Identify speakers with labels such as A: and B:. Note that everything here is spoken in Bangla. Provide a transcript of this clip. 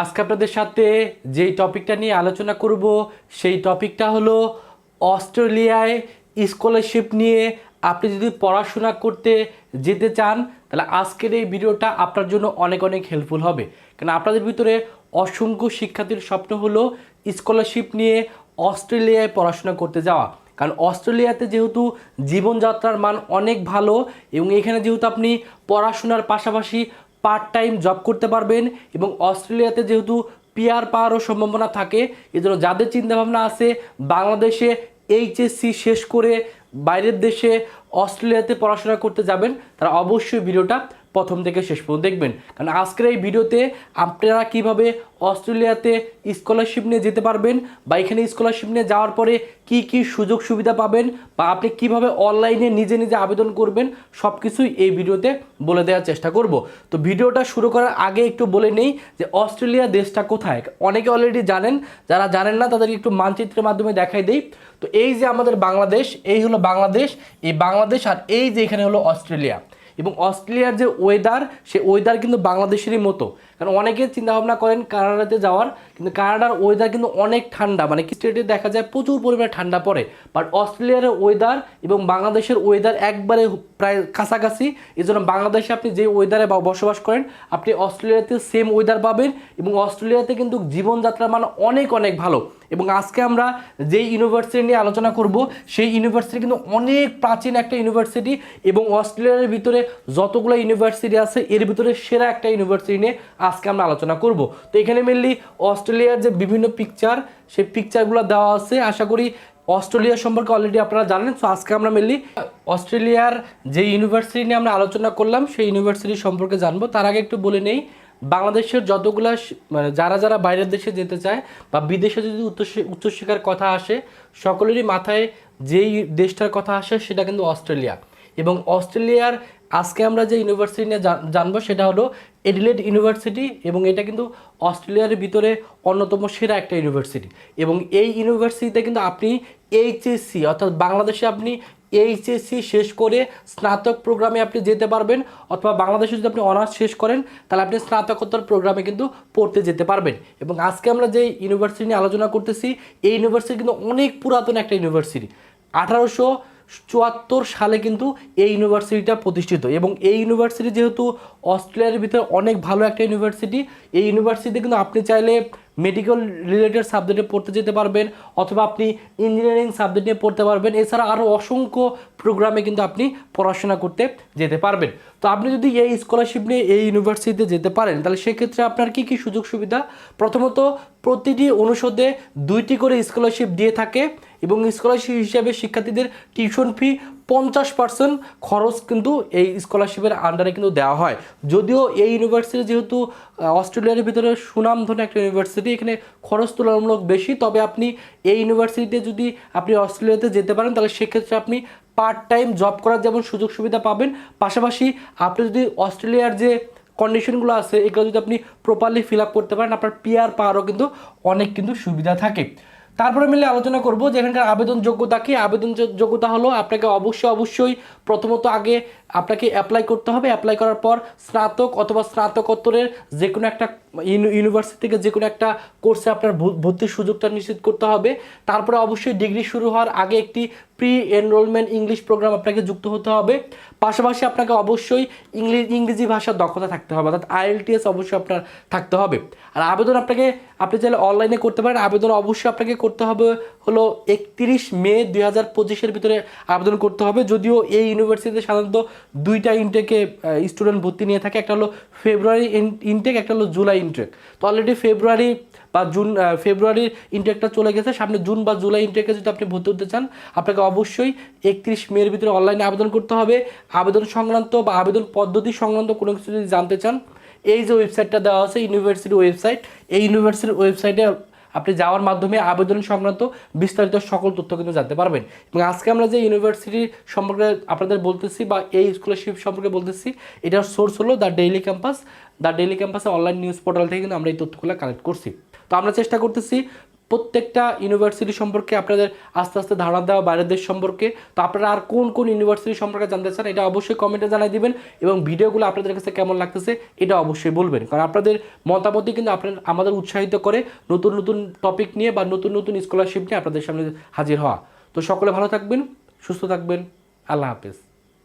A: আজকে আপনাদের সাথে যেই টপিকটা নিয়ে আলোচনা করব, সেই টপিকটা হলো অস্ট্রেলিয়ায় স্কলারশিপ নিয়ে। আপনি যদি পড়াশোনা করতে যেতে চান, তাহলে আজকের এই ভিডিওটা আপনার জন্য অনেক অনেক হেল্পফুল হবে। কারণ আপনাদের ভিতরে অসংখ্য শিক্ষার্থীর স্বপ্ন হলো স্কলারশিপ নিয়ে অস্ট্রেলিয়ায় পড়াশোনা করতে যাওয়া। কারণ অস্ট্রেলিয়াতে যেহেতু জীবনযাত্রার মান অনেক ভালো, এবং এখানে যেহেতু আপনি পড়াশোনার পাশাপাশি পার্ট টাইম জব করতে পারবেন এবং অস্ট্রেলিয়াতে যেহেতু পিয়ার পাওয়ারও সম্ভাবনা থাকে, এজন্য যাদের চিন্তাভাবনা আছে বাংলাদেশে এইচএসসি শেষ করে বাইরের দেশে অস্ট্রেলিয়াতে পড়াশোনা করতে যাবেন, তারা অবশ্যই ভিডিওটা প্রথম থেকে শেষ পর্যন্ত দেখবেন। কারণ আজকের এই ভিডিওতে আপনারা কীভাবে অস্ট্রেলিয়াতে স্কলারশিপ নিয়ে যেতে পারবেন বা এখানে স্কলারশিপ নিয়ে যাওয়ার পরে কি কি সুযোগ সুবিধা পাবেন বা আপনি কীভাবে অনলাইনে নিজে নিজে আবেদন করবেন সব কিছুই এই ভিডিওতে বলে দেওয়ার চেষ্টা করব। তো ভিডিওটা শুরু করার আগে একটু বলে নেই যে অস্ট্রেলিয়া দেশটা কোথায়? অনেকে অলরেডি জানেন, যারা জানেন না তাদেরকে একটু মানচিত্রের মাধ্যমে দেখাই দেই। তো এই যে আমাদের বাংলাদেশ, এই হলো বাংলাদেশ, এই বাংলাদেশ আর এই যে এখানে হলো অস্ট্রেলিয়া। এবং অস্ট্রেলিয়ার যে ওয়েদার সে ওয়েদার কিন্তু বাংলাদেশেরই মতো। কারণ অনেকে চিন্তাভাবনা করেন কানাডাতে যাওয়ার কিন্তু কানাডার ওয়েদার কিন্তু অনেক ঠান্ডা। মানে স্টেটে দেখা যায় প্রচুর পরিমাণে ঠান্ডা পড়ে। বাট অস্ট্রেলিয়ার ওয়েদার এবং বাংলাদেশের ওয়েদার একবারে প্রায় কাছাকাছি। এই জন্য বাংলাদেশে আপনি যে ওয়েদারে বসবাস করেন, আপনি অস্ট্রেলিয়াতে সেম ওয়েদার পাবেন এবং অস্ট্রেলিয়াতে কিন্তু জীবনযাত্রার মান অনেক অনেক ভালো। এবং আজকে আমরা যেই ইউনিভার্সিটি নিয়ে আলোচনা করব, সেই ইউনিভার্সিটি কিন্তু অনেক প্রাচীন একটা ইউনিভার্সিটি এবং অস্ট্রেলিয়ার ভিতরে যতগুলো ইউনিভার্সিটি আছে, এর ভিতরে সেরা একটা ইউনিভার্সিটি নিয়ে আজকে আমরা আলোচনা করব। তো এখানে মেনলি অস্ট্রেলিয়ার যে বিভিন্ন পিকচার সেই পিকচারগুলো দেওয়া আছে। আশা করি অস্ট্রেলিয়া সম্পর্কে অলরেডি আপনারা জানেন। সো আজকে আমরা মেনলি অস্ট্রেলিয়ার যে ইউনিভার্সিটি নিয়ে আমরা আলোচনা করলাম, সেই ইউনিভার্সিটি সম্পর্কে জানব। তার আগে একটু বলে নেই, বাংলাদেশের যতগুলা মানে যারা যারা বাইরের দেশে যেতে চায় বা বিদেশে যদি উচ্চ- উচ্চশিক্ষার কথা আসে, সকলেরই মাথায় যেই দেশটার কথা আসে, সেটা কিন্তু অস্ট্রেলিয়া। এবং অস্ট্রেলিয়ার আজকে আমরা যে ইউনিভার্সিটি নিয়ে জান- জানব সেটা হলো এডিলেড ইউনিভার্সিটি এবং এটা কিন্তু অস্ট্রেলিয়ার ভিতরে অন্যতম সেরা একটা ইউনিভার্সিটি এবং এই ইউনিভার্সিটিতে কিন্তু আপনি এইচএসসি অর্থাৎ বাংলাদেশে আপনি এইচএসসি শেষ করে স্নাতক প্রোগ্রামে আপনি যেতে পারবেন অথবা বাংলাদেশে যদি আপনি অনার্স শেষ করেন, তাহলে আপনি স্নাতকোত্তর প্রোগ্রামে কিন্তু পড়তে যেতে পারবেন। এবং আজকে আমরা যে ইউনিভার্সিটি নিয়ে আলোচনা করতেছি, এই ইউনিভার্সিটি কিন্তু অনেক পুরাতন একটা ইউনিভার্সিটি আঠারোশো চুয়াত্তর সালে কিন্তু এই ইউনিভার্সিটিটা প্রতিষ্ঠিত এবং এই ইউনিভার্সিটি যেহেতু অস্ট্রেলিয়ার ভিতরে অনেক ভালো একটা ইউনিভার্সিটি এই ইউনিভার্সিটিতে কিন্তু আপনি চাইলে মেডিকেল রিলেটেড সাবজেক্টে পড়তে যেতে পারবেন অথবা আপনি ইঞ্জিনিয়ারিং সাবজেক্ট নিয়ে পড়তে পারবেন। এছাড়া আরও অসংখ্য প্রোগ্রামে কিন্তু আপনি পড়াশোনা করতে যেতে পারবেন। তো আপনি যদি এই স্কলারশিপ নিয়ে এই ইউনিভার্সিটিতে যেতে পারেন, তাহলে সেক্ষেত্রে আপনার কী কী সুযোগ সুবিধা প্রথমত প্রতিটি অনুষদে দুইটি করে স্কলারশিপ দিয়ে থাকে এবং স্কলারশিপ হিসাবে শিক্ষার্থীদের টিউশন ফি পঞ্চাশ পার্সেন্ট খরচ কিন্তু এই স্কলারশিপের আন্ডারে কিন্তু দেওয়া হয়। যদিও এই ইউনিভার্সিটি যেহেতু অস্ট্রেলিয়ার ভিতরে সুনামধন্য একটা ইউনিভার্সিটি এখানে খরচ তুলনামূলক বেশি। তবে আপনি এই ইউনিভার্সিটিতে যদি আপনি অস্ট্রেলিয়াতে যেতে পারেন, তাহলে সেক্ষেত্রে আপনি পার্ট টাইম জব করার যেমন সুযোগ সুবিধা পাবেন, পাশাপাশি আপনি যদি অস্ট্রেলিয়ার যে কন্ডিশনগুলো আছে, এগুলো যদি আপনি প্রপারলি ফিল আপ করতে পারেন, আপনার পিআর পাওয়ারও কিন্তু অনেক কিন্তু সুবিধা থাকে। তারপরে মিলে আলোচনা করব যে এখানকার আবেদন যোগ্যতা কি? আবেদন যোগ- যোগ্যতা হলো আপনাকে অবশ্যই অবশ্যই প্রথমত আগে আপনাকে অ্যাপ্লাই করতে হবে। অ্যাপ্লাই করার পর স্নাতক অথবা স্নাতকোত্তরের যে কোনো একটা ইউনি- ইউনিভার্সিটি থেকে যে কোনো একটা কোর্সে আপনার ভর্তির সুযোগটা নিশ্চিত করতে হবে। তারপরে অবশ্যই ডিগ্রি শুরু হওয়ার আগে একটি প্রি এনরোলমেন্ট ইংলিশ প্রোগ্রাম আপনাকে যুক্ত হতে হবে। পাশাপাশি আপনাকে অবশ্যই ইংলিশ ইংরেজি ভাষার দক্ষতা থাকতে হবে, অর্থাৎ আইএলটিএস অবশ্যই আপনার থাকতে হবে। আর আবেদন আপনাকে, আপনি চাইলে অনলাইনে করতে পারেন। আবেদন অবশ্যই আপনাকে করতে হবে হলো একত্রিশ মে দুই হাজার পঁচিশের ভিতরে আবেদন করতে হবে। যদিও এই ইউনিভার্সিটিতে সাধারণত দুইটা ইনটেকে স্টুডেন্ট ভর্তি নিয়ে থাকে। একটা হলো ফেব্রুয়ারি ইনটেক একটা হলো জুলাই ইনটেক তো অলরেডি ফেব্রুয়ারি বা জুন ফেব্রুয়ারির ইনটেকটা চলে গেছে। সামনে জুন বা জুলাই ইনটেকে যদি আপনি ভর্তি হতে চান, আপনাকে অবশ্যই একত্রিশ মের ভিতরে অনলাইনে আবেদন করতে হবে। আবেদন সংক্রান্ত বা আবেদন পদ্ধতি সংক্রান্ত কোনো কিছু যদি জানতে চান, এই যে ওয়েবসাইটটা দেওয়া আছে ইউনিভার্সিটির ওয়েবসাইট এই ইউনিভার্সিটির ওয়েবসাইটে আপনি যাওয়ার মাধ্যমে আবেদন সংক্রান্ত বিস্তারিত সকল তথ্য কিন্তু জানতে পারবেন। এবং আজকে আমরা যে ইউনিভার্সিটি সম্পর্কে আপনাদের বলতেছি বা এই স্কলারশিপ সম্পর্কে বলতেছি, এটার সোর্স হলো the daily campus the daily ক্যাম্পাসে অনলাইন নিউজ পোর্টাল থেকে কিন্তু আমরা এই তথ্যগুলো কালেক্ট করছি। তো আমরা চেষ্টা করতেছি প্রত্যেকটা ইউনিভার্সিটি সম্পর্কে আপনাদের আস্তে আস্তে ধারণা দেওয়া, বাইরের দেশ সম্পর্কে। তো আপনারা আর কোন কোন ইউনিভার্সিটি সম্পর্কে জানতে চান, এটা অবশ্যই কমেন্টে জানাই দিবেন এবং ভিডিওগুলো আপনাদের কাছে কেমন লাগতেছে, এটা অবশ্যই বলবেন। কারণ আপনাদের মতামতই কিন্তু আপনার, আমাদের উৎসাহিত করে নতুন নতুন টপিক নিয়ে বা নতুন নতুন স্কলারশিপ নিয়ে আপনাদের সামনে হাজির হওয়া। তো সকলে ভালো থাকবেন, সুস্থ থাকবেন, আল্লাহ হাফেজ।